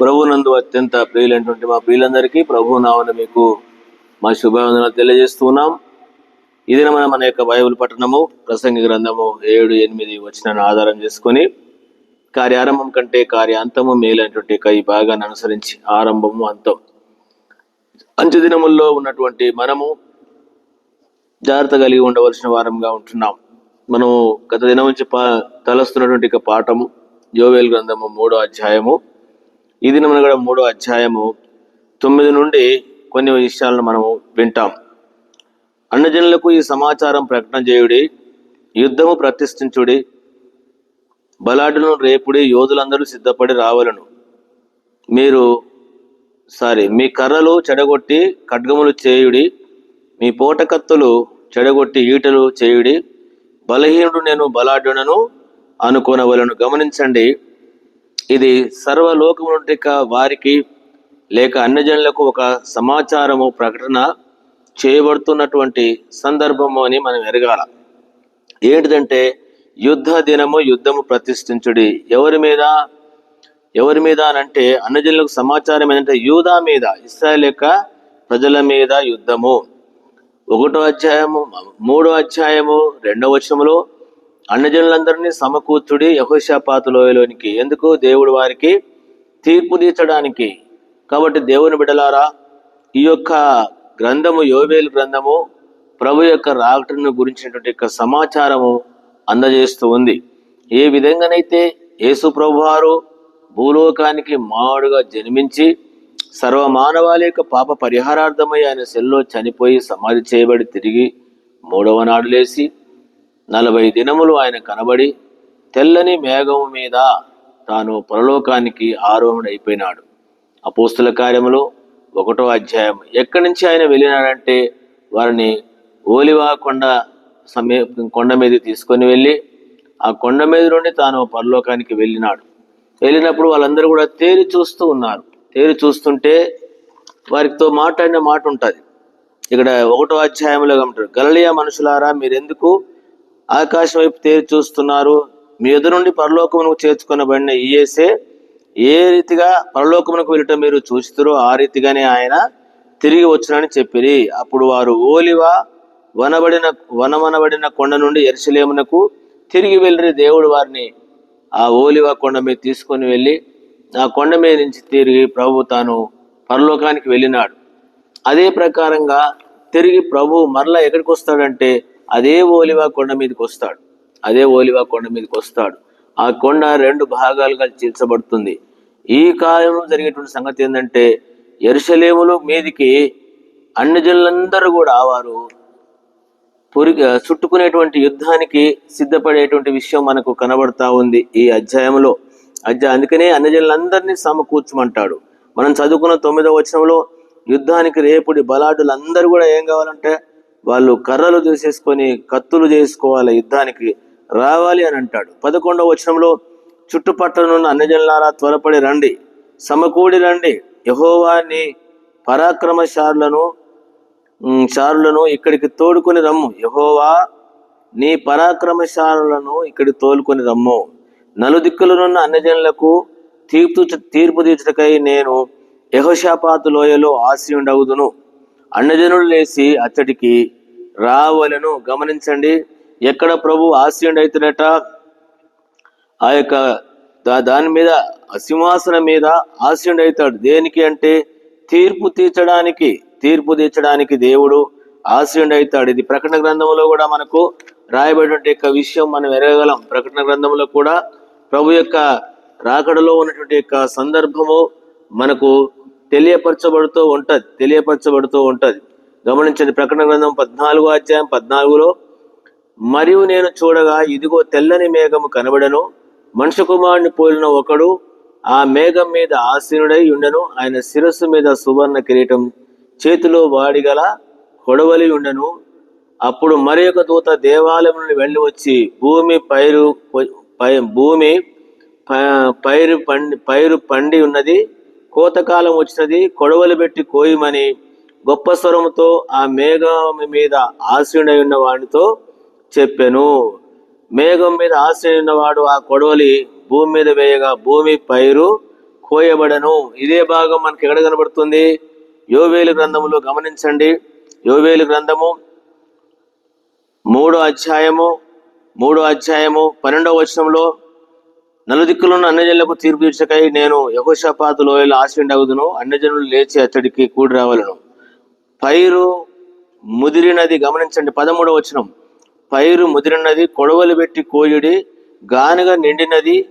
ప్రభునందు అత్యంత ప్రియులైనటువంటి మా ప్రియులందరికీ ప్రభు నామని మీకు మా శుభవందనలు తెలియజేస్తున్నాం ఇది మన మన యొక్క బైబిల్ పట్టణము ప్రసంగి గ్రంథము ఏడు ఎనిమిది వచ్చిన ఆధారం చేసుకొని కార్యారంభం కంటే కార్యాంతము మేలైనటువంటి యొక్క ఈ భాగాన్ని అనుసరించి ఆరంభము అంతం. అంత్యదినముల్లో ఉన్నటువంటి మనము జాగ్రత్త కలిగి ఉండవలసిన వారంగా ఉంటున్నాం. మనము గత దినం నుంచి పా తలస్తున్నటువంటి పాఠము యోవేల్ గ్రంథము మూడో అధ్యాయము ఈ దినమున కూడా మూడో అధ్యాయము తొమ్మిది నుండి కొన్ని విషయాలను మనము వింటాం. అన్నజనులకు ఈ సమాచారం ప్రకటన చేయుడి యుద్ధము ప్రతిష్ఠించుడి బలాడును రేపుడి యోధులందరూ సిద్ధపడి రావలను. మీరు సారీ మీ కర్రలు చెడగొట్టి ఖడ్గములు చేయుడి మీ పోటకత్తులు చెడగొట్టి ఈటలు చేయుడి బలహీనుడు నేను బలాడునను అనుకోనవలను. గమనించండి ఇది సర్వలోకమునుక వారికి లేక అన్యజనులకు ఒక సమాచారము ప్రకటన చేయబడుతున్నటువంటి సందర్భము అని మనం ఎరగాల. ఏంటిదంటే యుద్ధ దినము యుద్ధము ప్రతిష్ఠించుడి. ఎవరి మీద? ఎవరి మీద అని అంటే అన్నజనులకు సమాచారం ఏంటంటే యూదా మీద ఇస్రాయల్ యొక్క ప్రజల మీద యుద్ధము. ఒకటో అధ్యాయము మూడో అధ్యాయము రెండవ వచనంలో అన్నజనులందరినీ సమకూర్చుడి యహోషాపాతు లోయలోనికి. ఎందుకు? దేవుడు వారికి తీర్పు తీర్చడానికి. కాబట్టి దేవుని బిడలారా ఈ యొక్క గ్రంథము యోవేలు గ్రంథము ప్రభు యొక్క రాకటను గురించినటువంటి యొక్క సమాచారము అందజేస్తూ ఉంది. ఏ విధంగానైతే యేసు ప్రభు వారు భూలోకానికి మాడుగా జన్మించి సర్వ మానవాళి యొక్క పాప పరిహారార్థమై ఆయన సెల్లో చనిపోయి సమాధి చేయబడి తిరిగి మూడవ నాడు లేచి నలభై దినములు ఆయన కనబడి తెల్లని మేఘము మీద తాను పరలోకానికి ఆరోహణ అయిపోయినాడు అపోస్తుల కార్యములు ఒకటో అధ్యాయం ఎక్కడి నుంచి ఆయన వెళ్ళినాడంటే వారిని ఓలివా కొండ సమీ కొండ మీద తీసుకొని వెళ్ళి ఆ కొండ మీద నుండి తాను పరలోకానికి వెళ్ళినాడు. వెళ్ళినప్పుడు వాళ్ళందరూ కూడా తేరి చూస్తూ ఉన్నారు. తేరి చూస్తుంటే వారితో మాట్లాడిన మాట ఉంటుంది ఇక్కడ ఒకటో అధ్యాయంలో ఉంటారు గలలియా మనుషులారా మీరెందుకు ఆకాశం వైపు తేరి చూస్తున్నారు. మీ ఎదురు నుండి పరలోకమునకు చేర్చుకొనబడిన ఈయేసే ఏ రీతిగా పరలోకమునకు వెళ్ళటం మీరు చూస్తురో ఆ రీతిగానే ఆయన తిరిగి వచ్చునని చెప్పిరి. అప్పుడు వారు ఓలివా వనబడిన వనమనబడిన కొండ నుండి ఎరుసలేమునకు తిరిగి వెళ్ళి దేవుడు వారిని ఆ ఓలివా కొండ మీద తీసుకొని వెళ్ళి ఆ కొండ మీద నుంచి తిరిగి ప్రభు తాను పరలోకానికి వెళ్ళినాడు. అదే ప్రకారంగా తిరిగి ప్రభు మరలా ఎక్కడికి వస్తాడంటే అదే ఓలివా కొండ మీదకి వస్తాడు. అదే ఓలివా కొండ మీదకి వస్తాడు. ఆ కొండ రెండు భాగాలుగా చీల్చబడుతుంది. ఈ కాలంలో జరిగేటువంటి సంగతి ఏంటంటే ఎరుసలేములు మీదికి అన్ని జనులందరూ కూడా వారు పురి చుట్టుకునేటువంటి యుద్ధానికి సిద్ధపడేటువంటి విషయం మనకు కనబడతా ఉంది ఈ అధ్యాయంలో. అధ్యాయం అందుకనే అన్నజనులందరినీ సమకూర్చమంటాడు. మనం చదువుకున్న తొమ్మిదవ వచనంలో యుద్ధానికి రేపుడి బలాఢులందరూ కూడా ఏం కావాలంటే వాళ్ళు కర్రలు చేసేసుకొని కత్తులు చేసుకోవాలి యుద్ధానికి రావాలి అని అంటాడు. పదకొండవ వచనంలో చుట్టుపక్కల అన్నజనులారా త్వరపడి రండి. సమకూడి రండి. యహోవాని పరాక్రమశారులను శారులను ఇక్కడికి తోడుకొని రమ్ము. యహోవా నీ పరాక్రమశారులను ఇక్కడ తోలుకొని రమ్ము. నలుదిక్కులనున్న అన్నజనులకు తీర్పు తీర్పు తీర్చటకై నేను యహోషాపాతు లోయలో ఆశయుండవుదును అన్నజనులు లేచి అతడికి రావలను. గమనించండి ఎక్కడ ప్రభు ఆశయుండవుతున్నట ఆ యొక్క దాని మీద సింహాసనం మీద అవుతాడు దేనికి అంటే తీర్పు తీర్చడానికి తీర్పు తీర్చడానికి దేవుడు ఆశయుండవుతాడు ఇది ప్రకటన గ్రంథంలో కూడా మనకు రాయబడినటువంటి యొక్క విషయం మనం ఎరగగలం. ప్రకటన గ్రంథంలో కూడా ప్రభు యొక్క రాకడలో ఉన్నటువంటి యొక్క సందర్భము మనకు తెలియపరచబడుతూ ఉంటుంది తెలియపరచబడుతూ ఉంటుంది. గమనించండి ప్రకటన గ్రంథం పద్నాలుగో అధ్యాయం పద్నాలుగులో మరియు నేను చూడగా ఇదిగో తెల్లని మేఘము కనబడను మనుషు కుమారుని పోలిన ఒకడు ఆ మేఘం మీద ఆసీనుడై ఉండను ఆయన శిరస్సు మీద సువర్ణ కిరీటం చేతిలో వాడిగల కొడవలి ఉండను. అప్పుడు మరి ఒక దూత దేవాలయం నుండి వెళ్ళి వచ్చి భూమి పైరు పై- భూమి పైరు పండి పైరు పండి ఉన్నది కోతకాలం వచ్చినది కొడవలు పెట్టి కోయమని గొప్ప స్వరముతో ఆ మేఘం మీద ఆశ్రయుడై ఉన్న వాడితో చెప్పాను. మేఘం మీద ఆశ్రయ ఉన్నవాడు ఆ కొడవలి భూమి మీద వేయగా భూమి పైరు కోయబడను. ఇదే భాగం మనకి ఎక్కడ కనబడుతుంది? యోవేలు గ్రంథములో గమనించండి. యోవేలు గ్రంథము మూడో అధ్యాయము మూడో అధ్యాయము పన్నెండవ వచనంలో నలుదిక్కులున్న అన్యజనులకు తీర్పు తీర్చకై నేను యహోషపాతు లోయలు ఆశీండగుదును అన్యజనులు లేచి అతడికి కూడి రావాలను. పైరు ముదిరినది గమనించండి పదమూడవ వచనం. పైరు ముదిరినది కొడవలు పెట్టి కోయుడి గానుగ నిండినది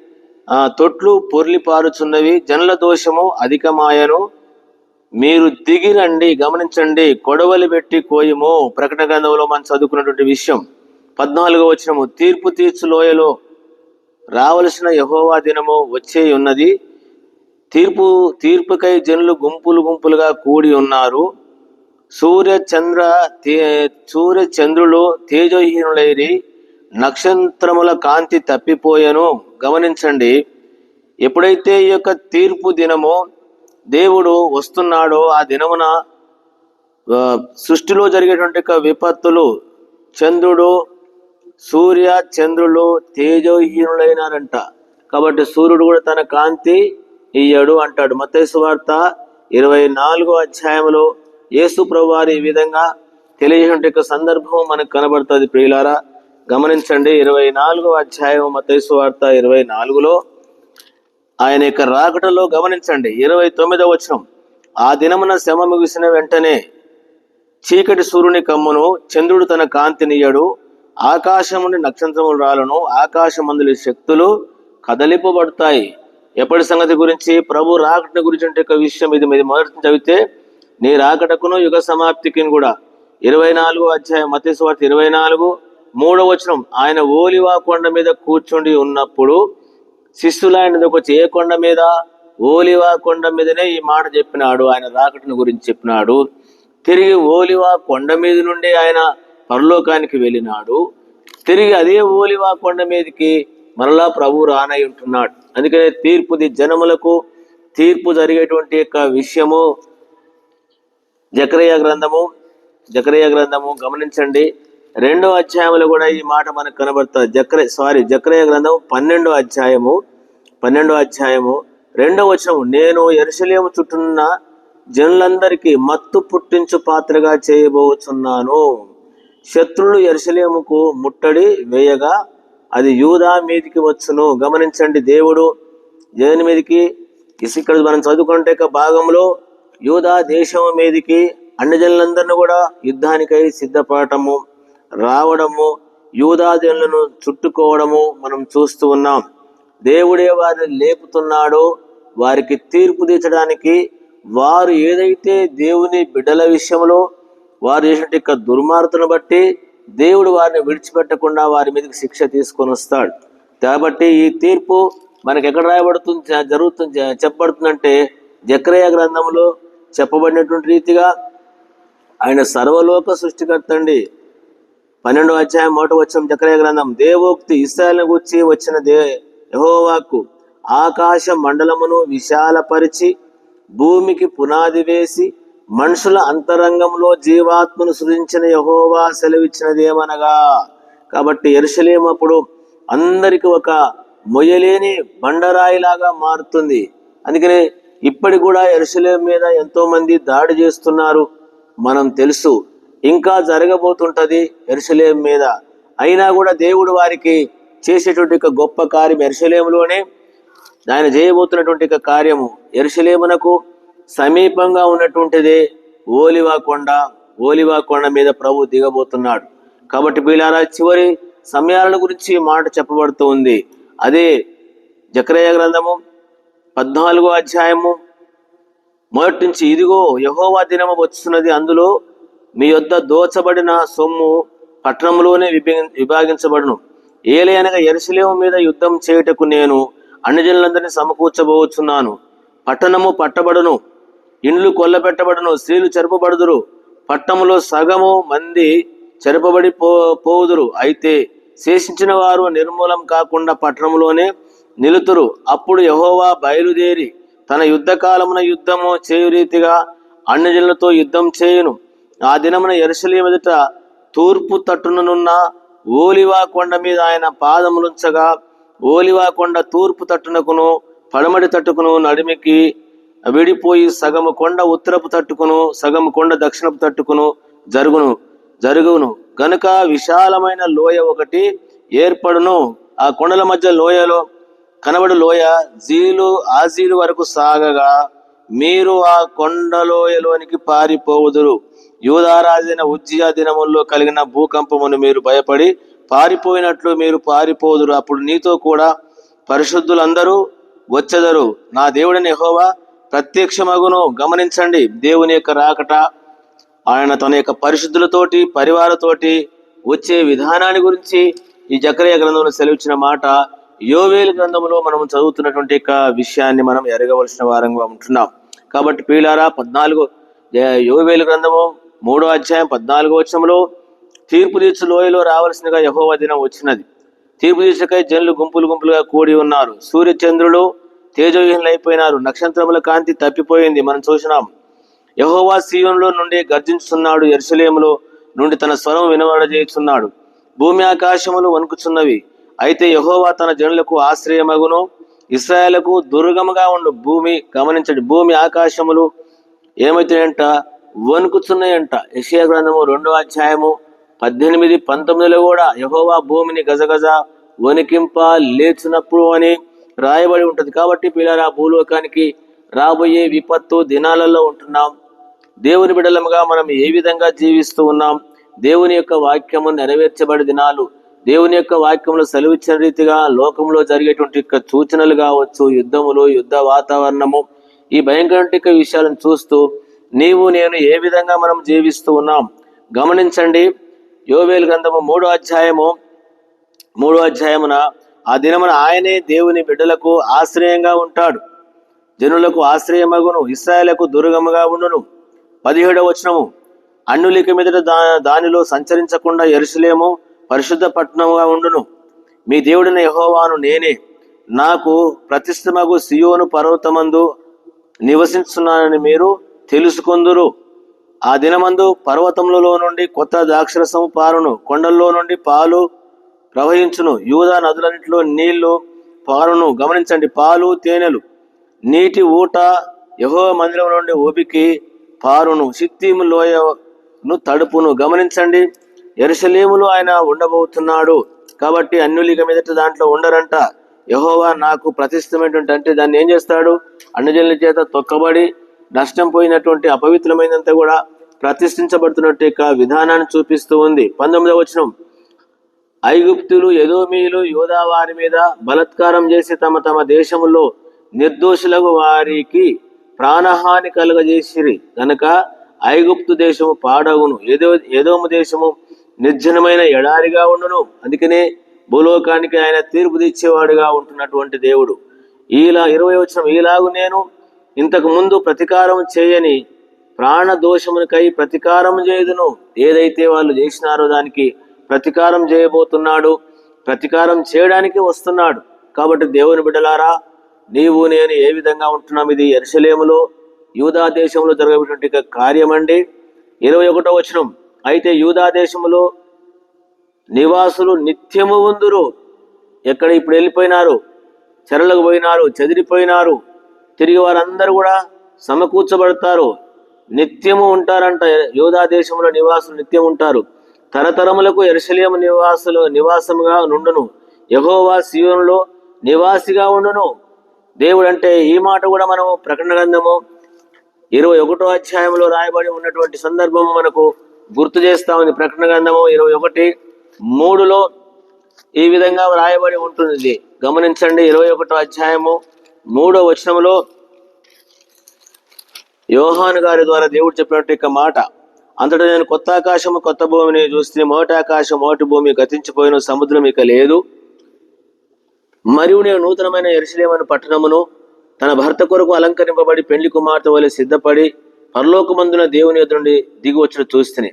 ఆ తొట్లు పొర్లి పారుచున్నవి జనుల దోషము అధికమాయను. మీరు దిగిరండి గమనించండి కొడవలి పెట్టి కోయము. ప్రకటన గ్రంథంలో మనం చదువుకున్నటువంటి విషయం. పద్నాలుగో వచనము. తీర్పు తీర్చు లోయలో రావలసిన యహోవా దినము వచ్చే ఉన్నది తీర్పు తీర్పుకై జనులు గుంపులు గుంపులుగా కూడి ఉన్నారు. సూర్య చంద్ర తే- సూర్య చంద్రులు తేజోహీనులైరి నక్షత్రముల కాంతి తప్పిపోయను. గమనించండి ఎప్పుడైతే ఈ యొక్క తీర్పు దినము దేవుడు వస్తున్నాడో ఆ దినమున సృష్టిలో జరిగేటువంటి యొక్క విపత్తులు చంద్రుడు సూర్య చంద్రులు తేజోహీనులైనారంట. కాబట్టి సూర్యుడు కూడా తన కాంతి ఇయ్యడు అంటాడు. మతేసు వార్త ఇరవై నాలుగో అధ్యాయంలో యేసు ప్రభువారు ఈ విధంగా తెలియజేసిన యొక్క సందర్భం మనకు కనబడుతుంది. ప్రియులారా గమనించండి. ఇరవై నాలుగో అధ్యాయం మతేసు వార్త ఇరవై నాలుగులో ఆయన యొక్క రాకటలో గమనించండి. ఇరవై తొమ్మిదో వచనం ఆ దినమున శ్రమ ముగిసిన వెంటనే చీకటి సూర్యుని కమ్మును చంద్రుడు తన కాంతినియ్యడు ఆకాశముని నక్షత్రములు రాలను ఆకాశమందులి శక్తులు కదలిపబడతాయి. ఎప్పటి సంగతి గురించి? ప్రభు రాకట గురించి ఒక విషయం ఇది. మీది మొదటి చదివితే నీ రాకటకును యుగ సమాప్తికి కూడా. ఇరవై నాలుగు అధ్యాయం మతేశ్వార్త ఇరవై నాలుగు మూడవ వచనం. ఆయన ఓలివా కొండ మీద కూర్చుండి ఉన్నప్పుడు శిష్యులు ఆయన వచ్చి ఏ కొండ మీద ఓలివా కొండ మీదనే ఈ మాట చెప్పినాడు. ఆయన రాకటను గురించి చెప్పినాడు. తిరిగి ఓలివా కొండ మీద నుండి ఆయన పరలోకానికి వెళ్ళినాడు. తిరిగి అదే ఓలివా కొండ మీదకి మరలా ప్రభు రానై ఉంటున్నాడు. అందుకనే తీర్పుది జనములకు తీర్పు జరిగేటువంటి యొక్క విషయము జకరయ్య గ్రంథము. జకరయ్య గ్రంథము గమనించండి. రెండో అధ్యాయంలో కూడా ఈ మాట మనకు కనబడుతుంది. జక్ర సారీ జక్రయ గ్రంథం పన్నెండో అధ్యాయము. పన్నెండో అధ్యాయము రెండో వచనం నేను ఎరుసలేము చుట్టూన్న జనులందరికీ మత్తు పుట్టించు పాత్రగా చేయబోచున్నాను. శత్రులు ఎరుసలేముకు ముట్టడి వేయగా అది యూదా మీదికి వచ్చును. గమనించండి దేవుడు దేని మీదికి ఇసుకడు ఇక్కడ మనం చదువుకుంటే ఒక భాగంలో యూదా దేశం మీదికి అన్నజనులందరినీ కూడా యుద్ధానికై సిద్ధపడటము రావడము యూదా చుట్టుకోవడము మనం చూస్తూ ఉన్నాం. దేవుడే వారిని లేపుతున్నాడో. వారికి తీర్పు తీర్చడానికి వారు ఏదైతే దేవుని బిడ్డల విషయంలో వారు చేసినట్టు యొక్క దుర్మార్తను బట్టి దేవుడు వారిని విడిచిపెట్టకుండా వారి మీదకి శిక్ష తీసుకొని వస్తాడు. కాబట్టి ఈ తీర్పు మనకి ఎక్కడ రాయబడుతుంది జరుగుతుంది చెప్పబడుతుందంటే జక్రయ గ్రంథంలో చెప్పబడినటువంటి రీతిగా ఆయన సర్వలోక సృష్టికర్త అండి. పన్నెండో అధ్యాయం మొదటి వచ్చిన జకరయ గ్రంథం. దేవోక్తి ఇస్రాయల్ని గుర్చి వచ్చిన దే యహోవాకు ఆకాశ మండలమును విశాలపరిచి భూమికి పునాది వేసి మనుషుల అంతరంగంలో జీవాత్మను సృజించిన యహోవా సెలవిచ్చినదేమనగా. కాబట్టి ఎరుసలేం అప్పుడు అందరికి ఒక మొయ్యలేని బండరాయిలాగా మారుతుంది. అందుకనే ఇప్పటి కూడా ఎరుసలేం మీద ఎంతో మంది దాడి చేస్తున్నారు. మనం తెలుసు ఇంకా జరగబోతుంటది ఎరుసలేం మీద. అయినా కూడా దేవుడు వారికి చేసేటువంటి ఒక గొప్ప కార్యం ఎరుసలేములోనే ఆయన చేయబోతున్నటువంటి ఒక కార్యము ఎరుసలేమునకు సమీపంగా ఉన్నటువంటిదే ఓలివా కొండ. ఓలివా కొండ మీద ప్రభు దిగబోతున్నాడు. కాబట్టి వీళ్ళారా చివరి సమయాల గురించి మాట చెప్పబడుతూ ఉంది. అదే జక్రయ గ్రంథము పద్నాలుగో అధ్యాయము. మొదటి నుంచి ఇదిగో యహోవా దినము వస్తున్నది అందులో మీ యొద్ద దోచబడిన సొమ్ము పట్టణంలోనే విభి- విభాగించబడును. ఏలే అనగా ఎరుసలేము మీద యుద్ధం చేయుటకు నేను అన్ని జనులందరినీ సమకూర్చబోచున్నాను. పట్టణము పట్టబడును. ఇండ్లు కొల్లబెట్టబడును స్త్రీలు చెరపబడుదురు. పట్టణములో సగము మంది చెరపబడి పో పోవుదురు. అయితే శేషించిన వారు నిర్మూలం కాకుండా పట్టణంలోనే నిలుతురు. అప్పుడు యహోవా బయలుదేరి తన యుద్ధ కాలమున యుద్ధము చేయు రీతిగా అన్ని జనులతో యుద్ధం చేయును. ఆ దినమున ఎరుసలి ఎదుట తూర్పు తట్టుననున్న ఓలివా కొండ మీద ఆయన పాదములుంచగా ఓలివా కొండ తూర్పు తట్టునకును పడమటి తట్టుకును నడిమికి విడిపోయి సగము కొండ ఉత్తరపు తట్టుకును సగము కొండ దక్షిణపు తట్టుకును జరుగును జరుగును. గనుక విశాలమైన లోయ ఒకటి ఏర్పడును. ఆ కొండల మధ్య లోయలో కనబడు లోయ జీలు ఆ జీలు వరకు సాగగా మీరు ఆ కొండలోయలోనికి పారిపోవుదురు. యూదారాజైన ఉజ్జియా దినముల్లో కలిగిన భూకంపమును మీరు భయపడి పారిపోయినట్లు మీరు పారిపోదురు అప్పుడు నీతో కూడా పరిశుద్ధులందరూ వచ్చెదరు. నా దేవుడిని హోవా ప్రత్యక్షమగును. గమనించండి దేవుని యొక్క రాకట ఆయన తన యొక్క పరిశుద్ధులతోటి పరివారతోటి వచ్చే విధానాన్ని గురించి ఈ జకరయ గ్రంథంలో సెలవిచ్చిన మాట. యోవేలు గ్రంథంలో మనం చదువుతున్నటువంటి యొక్క విషయాన్ని మనం ఎరగవలసిన వారంగా ఉంటున్నాం. కాబట్టి పీలారా పద్నాలుగు యోవేలు గ్రంథము మూడో అధ్యాయం పద్నాలుగో వచ్చంలో తీర్పు తీర్చు లోయలో రావాల్సినగా యహోవ దినం వచ్చినది. తీర్పు తీర్చకై జనులు గుంపులు గుంపులుగా కూడి ఉన్నారు. సూర్య తేజోహీనులైపోయినారు. అయిపోయినారు నక్షత్రముల కాంతి తప్పిపోయింది. మనం చూసినాం. యహోవా సీయంలో నుండి గర్జించుతున్నాడు ఎరుసలేములో నుండి తన స్వరం వినబడజేయుచున్నాడు. భూమి ఆకాశములు వణుకుచున్నవి. అయితే యహోవా తన జనులకు ఆశ్రయమగును. ఇస్రాయలకు దుర్గముగా ఉండు. భూమి గమనించండి. భూమి ఆకాశములు ఏమైతాయంట? వణుకుతున్నాయంట యెషయా గ్రంథము రెండో అధ్యాయము పద్దెనిమిది పంతొమ్మిదిలో కూడా యహోవా భూమిని గజగజ వణికింప లేచినప్పుడు అని రాయబడి ఉంటుంది. కాబట్టి పిల్లరా భూలోకానికి రాబోయే విపత్తు దినాలలో ఉంటున్నాం. దేవుని బిడలముగా మనం ఏ విధంగా జీవిస్తూ ఉన్నాం? దేవుని యొక్క వాక్యము నెరవేర్చబడి దినాలు దేవుని యొక్క వాక్యంలో సెలవిచ్చిన రీతిగా లోకంలో జరిగేటువంటి యొక్క సూచనలు కావచ్చు యుద్ధములు యుద్ధ వాతావరణము ఈ భయంకర విషయాలను చూస్తూ నీవు నేను ఏ విధంగా మనం జీవిస్తూ ఉన్నాం? గమనించండి. యోవేలు గ్రంథము మూడో అధ్యాయము మూడో అధ్యాయమున ఆ దినమున ఆయనే దేవుని బిడ్డలకు ఆశ్రయంగా ఉంటాడు. జనులకు ఆశ్రయమగును ఇస్రాయలకు దుర్గముగా ఉండును. పదిహేడవ వచనము. అన్నులిక మీదట దా దానిలో సంచరించకుండా ఎరుసలేము పరిశుద్ధ పట్టణముగా ఉండును. మీ దేవుడిని యహోవాను నేనే. నాకు ప్రతిష్టమగు సియోను పర్వతమందు నివసించున్నానని మీరు తెలుసుకొందురు. ఆ దినమందు పర్వతములలో నుండి కొత్త ద్రాక్షరసము పారును. కొండల్లో నుండి పాలు ప్రవహించును. యూదా నదులన్నింటిలో నీళ్ళు పారును. గమనించండి పాలు తేనెలు. నీటి ఊట యహో మందిరం నుండి ఉబికి పారును. సిత్తీము లోయను తడుపును. గమనించండి ఎరుసలేములో ఆయన ఉండబోతున్నాడు. కాబట్టి అన్యులిక మీదట దాంట్లో ఉండరంట. యహోవా నాకు ప్రతిష్టమైనటువంటి అంటే దాన్ని ఏం చేస్తాడు? అన్నజనుల చేత తొక్కబడి నష్టం పోయినటువంటి అపవిత్రమైనంత కూడా ప్రతిష్ఠించబడుతున్నట్టు యొక్క విధానాన్ని చూపిస్తూ ఉంది. పంతొమ్మిదవ వచనం. ఐగుప్తులు ఎదోమీలు యోధా వారి మీద బలత్కారం చేసి తమ తమ దేశములో నిర్దోషులకు వారికి ప్రాణహాని కలుగజేసిరి. గనక ఐగుప్తు దేశము పాడవును ఏదో ఏదోము దేశము నిర్జనమైన ఎడారిగా ఉండును. అందుకనే భూలోకానికి ఆయన తీర్పు తెచ్చేవాడుగా ఉంటున్నటువంటి దేవుడు. ఈలా ఇరవై వచ్చిన ఈలాగు నేను ఇంతకు ముందు ప్రతీకారం చేయని ప్రాణ దోషమునికై ప్రతీకారం చేయదును. ఏదైతే వాళ్ళు చేసినారో దానికి ప్రతీకారం చేయబోతున్నాడు. ప్రతీకారం చేయడానికి వస్తున్నాడు. కాబట్టి దేవుని బిడ్డలారా నీవు నేను ఏ విధంగా ఉంటున్నాం? ఇది ఎరుసలేములో యూదా దేశంలో జరగబడినటువంటి కార్యమండి ఇరవై ఒకటో వచనం. అయితే యూదా దేశంలో నివాసులు నిత్యము ఉందురు. ఎక్కడ ఇప్పుడు వెళ్ళిపోయినారు? చెరలకు పోయినారు చెదిరిపోయినారు. తిరిగి వారందరూ కూడా సమకూర్చబడతారు. నిత్యము ఉంటారంట. యూదా దేశంలో నివాసులు నిత్యం ఉంటారు. తరతరములకు ఎరుసలేం నివాసులు నివాసముగా నుండును. యహోవా శివంలో నివాసిగా ఉండును. దేవుడు అంటే ఈ మాట కూడా మనము ప్రకటన గ్రంథము ఇరవై ఒకటో అధ్యాయంలో రాయబడి ఉన్నటువంటి సందర్భము మనకు గుర్తు చేస్తా ఉంది. ప్రకటన గ్రంథము ఇరవై ఒకటి మూడులో ఈ విధంగా రాయబడి ఉంటుంది గమనించండి ఇరవై ఒకటో అధ్యాయము మూడో వచనంలో యోహాను గారి ద్వారా దేవుడు చెప్పినట్టు మాట. అంతటా నేను కొత్త ఆకాశము కొత్త భూమిని చూస్తే మొదటి ఆకాశం మొదటి భూమి గతించిపోయిన సముద్రం ఇక లేదు. మరియు నేను నూతనమైన ఎరుసలేమని పట్టణమును తన భర్త కొరకు అలంకరింపబడి పెళ్ళి కుమార్తె వలె సిద్ధపడి పరలోకమందున దేవుని ఎదురు నుండి దిగి వచ్చిన చూస్తేనే.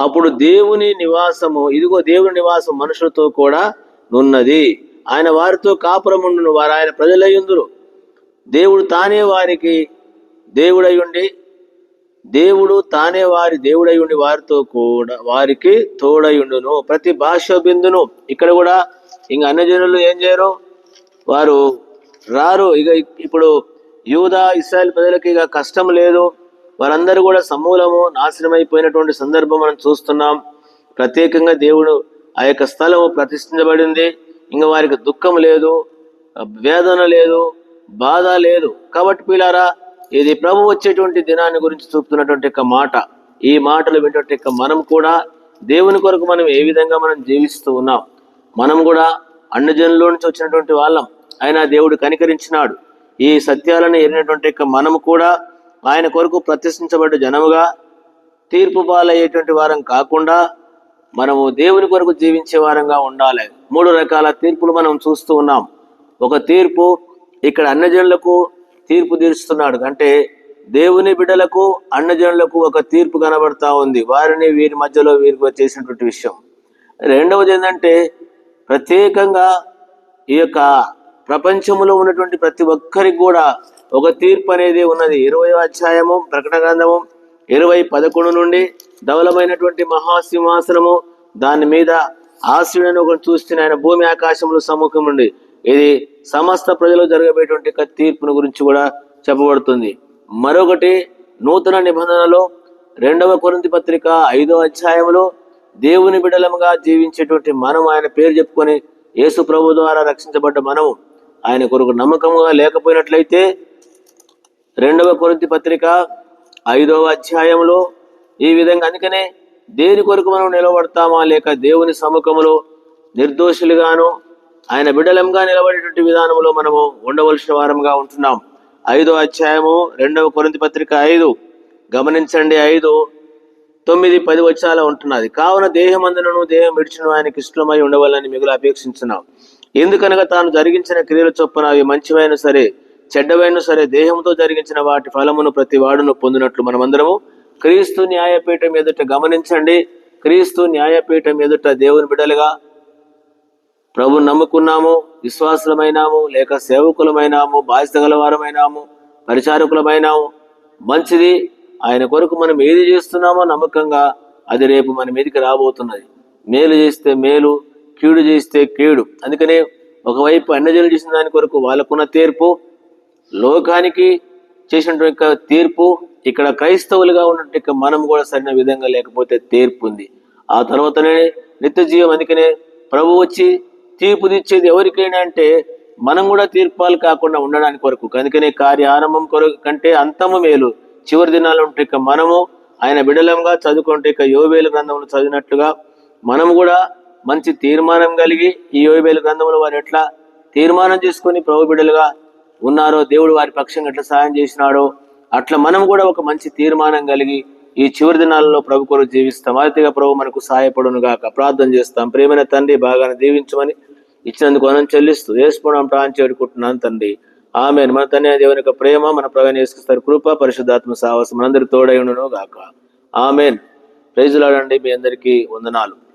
అప్పుడు దేవుని నివాసము ఇదిగో దేవుని నివాసం మనుషులతో కూడా నున్నది. ఆయన వారితో కాపురముండును వారు ఆయన ప్రజలయ్యుందురు దేవుడు తానే వారికి దేవుడయ్యుండి దేవుడు తానే వారి దేవుడయ్యుండి వారితో కూడా వారికి తోడయుండును. ప్రతి భాష బిందును. ఇక్కడ కూడా ఇంక అన్యజనులు ఏం చేయరు? వారు రారు. ఇక ఇప్పుడు యూదా ఇస్రాయల్ ప్రజలకి ఇక కష్టం లేదు. వారందరూ కూడా సమూలము నాశనమైపోయినటువంటి సందర్భం మనం చూస్తున్నాం. ప్రత్యేకంగా దేవుడు ఆ యొక్క స్థలము ప్రతిష్ఠించబడింది. ఇంకా వారికి దుఃఖం లేదు వేదన లేదు బాధ లేదు. కాబట్టి పిల్లారా ఇది ప్రభు వచ్చేటువంటి దినాన్ని గురించి చూపుతున్నటువంటి యొక్క మాట. ఈ మాటలు వింటే యొక్క మనం కూడా దేవుని కొరకు మనం ఏ విధంగా మనం జీవిస్తూ ఉన్నాం? మనం కూడా అన్నజనుల్లో నుంచి వచ్చినటువంటి వాళ్ళం. ఆయన దేవుడు కనికరించినాడు. ఈ సత్యాలను ఎరిగినటువంటి యొక్క మనము కూడా ఆయన కొరకు ప్రతిష్ఠించబడ్డ జనముగా తీర్పు పాలయ్యేటువంటి వారం కాకుండా మనము దేవుని కొరకు జీవించే వారంగా ఉండాలి. మూడు రకాల తీర్పులు మనం చూస్తూ ఉన్నాం. ఒక తీర్పు ఇక్కడ అన్నజనులకు తీర్పు తీరుస్తున్నాడు. అంటే దేవుని బిడ్డలకు అన్నజనులకు ఒక తీర్పు కనబడతా ఉంది. వారిని వీరి మధ్యలో వీరికి వచ్చేసినటువంటి విషయం. రెండవది ఏంటంటే ప్రత్యేకంగా ఈ యొక్క ప్రపంచంలో ఉన్నటువంటి ప్రతి ఒక్కరికి కూడా ఒక తీర్పు అనేది ఉన్నది. ఇరవై అధ్యాయము ప్రకటన గ్రంథము ఇరవై పదకొండు నుండి ధవలమైనటువంటి మహాసింహాసనము దాని మీద ఆశ్రయుడని ఒకటి చూస్తున్న ఆయన భూమి ఆకాశములు సముఖం నుండి ఇది సమస్త ప్రజలు జరగబోయేటువంటి తీర్పును గురించి కూడా చెప్పబడుతుంది. మరొకటి నూతన నిబంధనలో రెండవ కొరింతి పత్రిక ఐదో అధ్యాయంలో దేవుని బిడలముగా జీవించేటువంటి మనం ఆయన పేరు చెప్పుకొని యేసు ప్రభు ద్వారా రక్షించబడ్డ మనము ఆయన కొరకు నమ్మకముగా లేకపోయినట్లయితే రెండవ కొరింతి పత్రిక ఐదవ అధ్యాయంలో ఈ విధంగా అందుకనే దేని కొరకు మనం నిలబడతామా లేక దేవుని సముఖములో నిర్దోషులుగాను ఆయన బిడ్డలంగా నిలబడేటువంటి విధానంలో మనము ఉండవలసిన వారంగా ఉంటున్నాం. ఐదో అధ్యాయము రెండవ కొరింత పత్రిక ఐదు. గమనించండి ఐదు తొమ్మిది పది వచ్చాల ఉంటున్నది కావున దేహమందులను దేహం విడిచిన ఆయన ఇష్టమై ఉండవాలని మిగులు అపేక్షించున్నాం. ఎందుకనగా తాను జరిగించిన క్రియల చొప్పున అవి మంచివైన సరే చెడ్డవైన సరే దేహంతో జరిగించిన వాటి ఫలమును ప్రతి వాడును పొందినట్లు మనమందరము క్రీస్తు న్యాయపీఠం ఎదుట గమనించండి. క్రీస్తు న్యాయపీఠం ఎదుట దేవుని బిడలుగా ప్రభు నమ్ముకున్నాము విశ్వాసులమైనాము లేక సేవకులమైనాము బాధ్యత గలవారమైనాము పరిచారకులమైనాము. మంచిది ఆయన కొరకు మనం ఏది చేస్తున్నామో నమ్మకంగా అది రేపు మన మీదకి రాబోతున్నది. మేలు చేస్తే మేలు కీడు చేస్తే కీడు. అందుకనే ఒకవైపు అన్నజనులు చేసిన దాని కొరకు వాళ్ళకున్న తీర్పు లోకానికి చేసినటువంటి తీర్పు ఇక్కడ క్రైస్తవులుగా ఉన్నట్టు మనం కూడా సరైన విధంగా లేకపోతే తీర్పు ఉంది. ఆ తర్వాతనే నిత్య జీవం అందుకనే ప్రభు వచ్చి తీర్పు తెచ్చేది ఎవరికైనా అంటే మనం కూడా తీర్పాలు కాకుండా ఉండడానికి కొరకు అందుకనే కార్య ఆరంభం కొరకు కంటే అంతము మేలు. చివరి దినాలు ఉంటే ఇక మనము ఆయన బిడలంగా చదువుకుంటే ఇక యోవేలు గ్రంథంలో చదివినట్లుగా మనం కూడా మంచి తీర్మానం కలిగి ఈ యోవేలు గ్రంథంలో వారు ఎట్లా తీర్మానం చేసుకుని ప్రభు బిడ్డలుగా ఉన్నారో దేవుడు వారి పక్షంగా ఎట్లా సాయం చేసినాడో అట్లా మనం కూడా ఒక మంచి తీర్మానం కలిగి ఈ చివరి దినాలలో ప్రభు కొరకు జీవిస్తాం. అతిగా ప్రభు మనకు సహాయపడును గాక ప్రార్థన చేస్తాం. ప్రేమైన తండ్రి బాగా దీవించమని ఇచ్చినందుకు మనం చెల్లిస్తూ వేసుకోవడం ప్రాణం చేడుకుంటున్నాను తండ్రి. ఆమె మన తండ్రి దేవుని యొక్క ప్రేమ మన ప్రవేణ వేసుకొస్తారు కృప పరిశుద్ధాత్మ సాహసం మనందరికి తోడైండును గాక. ఆమెన్. ప్రైజులాడండి మీ అందరికీ వందనాలు.